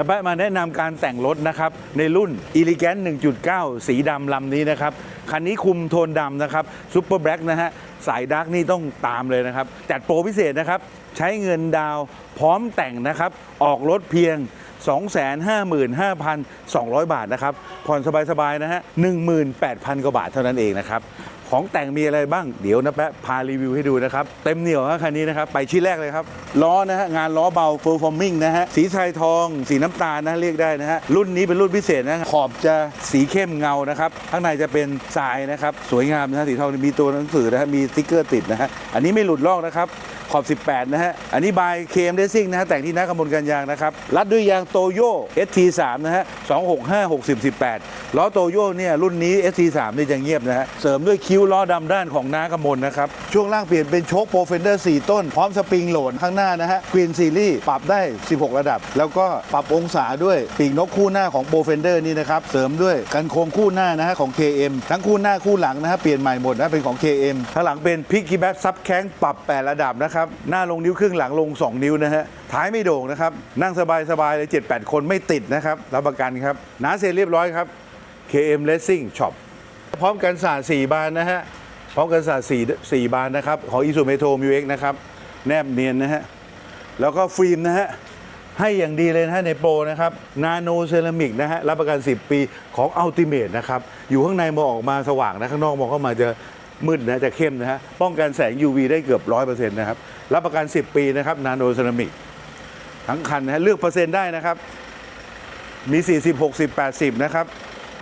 จะไปมาแนะนำการแต่งรถนะครับ ในรุ่น e l e g a n t 1.9 สีดำลำนี้นะครับ คันนี้คุมโทนดำนะครับซูเปอร์แบล็กนะฮะ สายดาร์กนี่ต้องตามเลยนะครับ จัดโปรพิเศษนะครับ ใช้เงินดาวพร้อมแต่งนะครับ ออกรถเพียง 255,200 บาทนะครับ ผ่อนสบายๆนะฮะ 18,000 กว่าบาทเท่านั้นเองนะครับ ของแต่งมีอะไรบ้างเดี๋ยวนะแปะพารีวิวให้ดูนะครับ เต็มเหนียวครับคันนี้นะครับ ไปชิ้นแรกเลยครับ ล้อนะฮะงานล้อเบา performing นะฮะสีชายทอง สีน้ำตาลนะเรียกได้นะฮะรุ่นนี้เป็นรุ่นพิเศษนะขอบจะสีเข้มเงานะครับข้างในจะเป็นทรายนะครับสวยงามนะฮะสีทองมีตัวหนังสือนะฮะมีสติ๊กเกอร์ติดนะฮะอันนี้ไม่หลุดลอกนะครับขอบ 18 นะฮะ อันนี้บาย KM Racing นะฮะ แต่งที่นักกำมลกันยางนะครับ รัดด้วยยางโตโย ST3 นะฮะ 265 60 18 ล้อโตโยเนี่ย รุ่นนี้ ST3 นี่จะเงียบนะฮะ เสริมด้วยคิวล้อดำด้านของน้ากำมลนะครับ ช่วงล่างเปลี่ยนเป็นโชคโปรเฟนเดอร์ 4 ต้น พร้อมสปริงโหลดข้างหน้านะฮะ Green Series ปรับได้ 16 ระดับ แล้วก็ปรับองศาด้วยปีกนกคู่หน้าของโปรเฟนเดอร์นี่นะครับ เสริมด้วยกันโคมคู่หน้านะฮะของ KM ทั้งคู่หน้าคู่หลังนะฮะเปลี่ยนใหม่หมดนะเป็นของ KM ข้างหลังเป็นพิกกี้แบ็กซับแข้งปรับ 8 ระดับนะครับหน้าลงนิ้วครึ่งหลังลง 2 นิ้วนะฮะท้ายไม่โด่งนะครับนั่งสบายๆเลย7-8 คนไม่ติดนะครับรับประกันครับหนาเสร็จเรียบร้อยครับ KM Racing Shop พร้อมกันศาสตร์4บานนะฮะพร้อมกันศาสตร์4 4บานนะครับของ i s u m e t o m u x นะครับแนบเนียนนะฮะแล้วก็ฟิล์มนะฮะให้อย่างดีเลยนะฮะในโปรนะครับนาโนเซรามิกนะฮะรับประกัน 10 ปีของอัลติเม e นะครับอยู่ข้างในมองออกมาสว่างนะข้างนอกมองเข้ามาจะมืดนะจะเข้มนะฮะป้องกันแสง UV ได้เกือบ 100%นะครับรับประกัน 10 ปีนะครับนาโนเซรามิกทั้งคันนะฮะเลือกเปอร์เซ็นต์ได้นะครับมี 40 60 80 นะครับ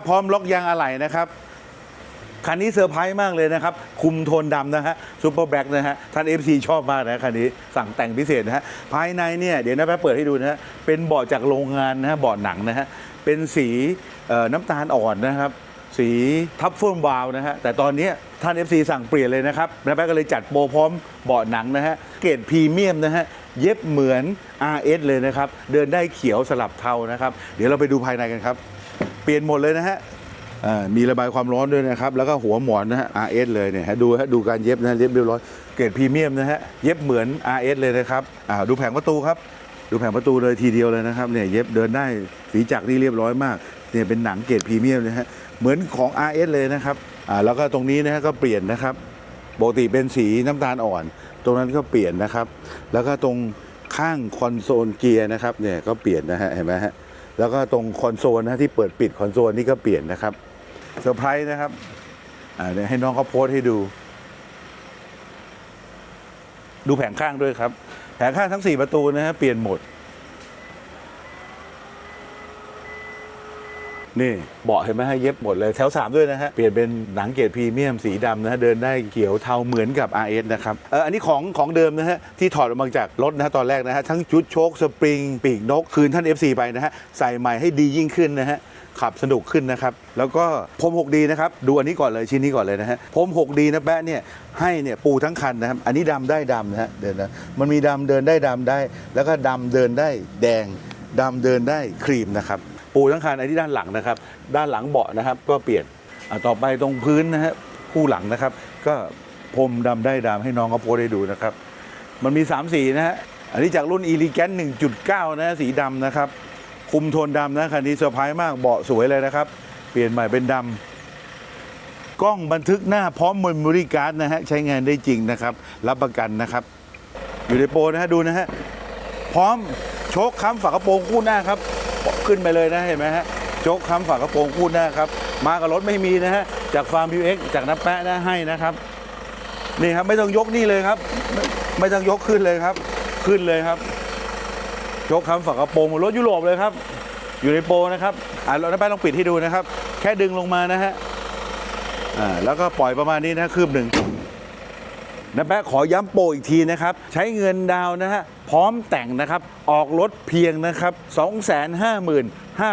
พร้อมล็อกยางอะไหล่นะครับ คันนี้เซอร์ไพรส์มากเลยนะครับ คุมโทนดำนะฮะซูเปอร์แบ็กนะฮะท่าน FC ชอบมากนะคันนี้สั่งแต่งพิเศษนะฮะภายในเนี่ยเดี๋ยวนะแป๊บเปิดให้ดูนะฮะเป็นเบาะจากโรงงานนะฮะเบาะหนังนะฮะเป็นสีน้ำตาลอ่อนนะครับสีทับเฟิร์มวาวนะฮะ แต่ตอนนี้ท่าน FC สั่งเปลี่ยนเลยนะครับนะแป๊บก็เลยจัดโปรพร้อมเบาะหนังนะฮะ เกรดพรีเมียมนะฮะ เย็บเหมือน RS เลยนะครับ เดินได้เขียวสลับเทานะครับ เดี๋ยวเราไปดูภายในกันครับ เปลี่ยนหมดเลยนะฮะ มีระบายความร้อนด้วยนะครับ แล้วก็หัวหมอนนะฮะ RS เลยเนี่ยฮะดูฮะดูการเย็บนะเย็บเรียบร้อยเกรดพรีเมียมนะฮะเย็บเหมือน RS เลยนะครับอ่าดูแผงประตูครับดูแผงประตูเลยทีเดียวเลยนะครับเนี่ยเย็บเดินได้สีจักรนี่เรียบร้อยมากเนี่ยเป็นหนังเกรดพรีเมียมนะฮะเหมือนของ RS เลยนะครับอ่าแล้วก็ตรงนี้นะฮะก็เปลี่ยนนะครับปกติเป็นสีน้ำตาลอ่อน ตรงนั้นก็เปลี่ยนนะครับ แล้วก็ตรงข้างคอนโซลเกียร์นะครับเนี่ยก็เปลี่ยนนะฮะเห็นไหมฮะแล้วก็ตรงคอนโซลนะที่เปิดปิดคอนโซลนี่ก็เปลี่ยนนะครับ เซอร์ไพรส์นะครับเดี๋ยวให้น้องเขาโพสให้ดู ดูแผงข้างด้วยครับ แผงข้างทั้ง 4 ประตูนะฮะเปลี่ยนหมด นี่เบาะเห็นไหมฮะเย็บหมดเลยแถว 3 ด้วยนะฮะ เปลี่ยนเป็นหนังเกรดพรีเมียมสีดำนะฮะ เดินได้เขียวเทาเหมือนกับ RS นะครับเอออันนี้ของของเดิมนะฮะ ที่ถอดออกมาจากรถนะฮะตอนแรกนะฮะ ทั้งชุดโชคสปริง ปีกนก คืนท่าน FC ไปนะฮะ ใส่ใหม่ให้ดียิ่งขึ้นนะฮะ ขับสนุกขึ้นนะครับ แล้วก็พรม 6D นะครับ ดูอันนี้ก่อนเลยชิ้นนี้ก่อนเลยนะฮะพรม 6D นะแปะเนี่ยให้เนี่ยปูทั้งคันนะครับ อันนี้ดำได้ดำนะฮะเดินนะมันมีดำเดินได้ดำได้ แล้วก็ดำเดินได้แดงดำเดินได้ครีมนะครับ ปูทั้งคันอันที่ด้านหลังนะครับ ด้านหลังเบาะนะครับ ก็เปลี่ยนต่อไปตรงพื้นนะฮะคู่หลังนะครับ ก็พรมดำได้ดำให้น้องเขาโพสต์ให้ดูนะครับ มันมี3สีนะฮะอันนี้จากรุ่น e l e g a n t 1.9 นะสีดำนะครับ คุมโทนดำนะคันนี้เซอร์ไพรส์มากเบาะสวยเลยนะครับ เปลี่ยนใหม่เป็นดำกล้องบันทึกหน้าพร้อม m ม m o r y card นะฮะใช้งานได้จริงนะครับ รับประกันนะครับ อยู่ในโปรนะฮะดูนะฮะพร้อมโชคค้ำฝากระโปรงคู่หน้าครับขึ้นไปเลยนะเห็นไหมฮะโชคค้ำฝากระโปรงคู่หน้าครับมากับรถไม่มีนะฮะจากฟาร์ม UX จากน้าแปะนะให้นะครับนี่ครับไม่ต้องยกนี่เลยครับ ไมไม่ต้องยกขึ้นเลยครับ ขึ้นเลยครับ ยกคำฝากระโปรงหมือนรถยุโรปเลยครับ อยู่ในโปรนะครับอ่าเราน้าแป้งลองปิดให้ดูนะครับ แค่ดึงลงมานะฮะอ่าแล้วก็ปล่อยประมาณนี้นะคืบหนึ่งน้าแป้งขอย้ำโปรอีกทีนะครับ ใช้เงินดาวนะฮะ พร้อมแต่งนะครับ ออกรถเพียงนะครับ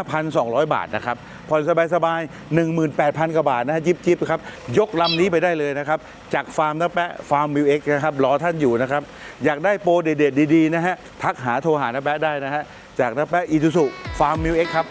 5,200 บาทนะครับผ่อนสบายๆ18,000กว่าบาทนะฮะจิบจิบครับ ยกลำนี้ไปได้เลยนะครับ จากฟาร์มน้าแปะฟาร์มมิวเอ็กนะครับรอท่านอยู่นะครับ อยากได้โปรเด็ดๆดีๆนะฮะทักหาโทรหาน้าแปะได้นะฮะจากน้าแปะอีทูสุฟาร์มมิวเอ็กครับ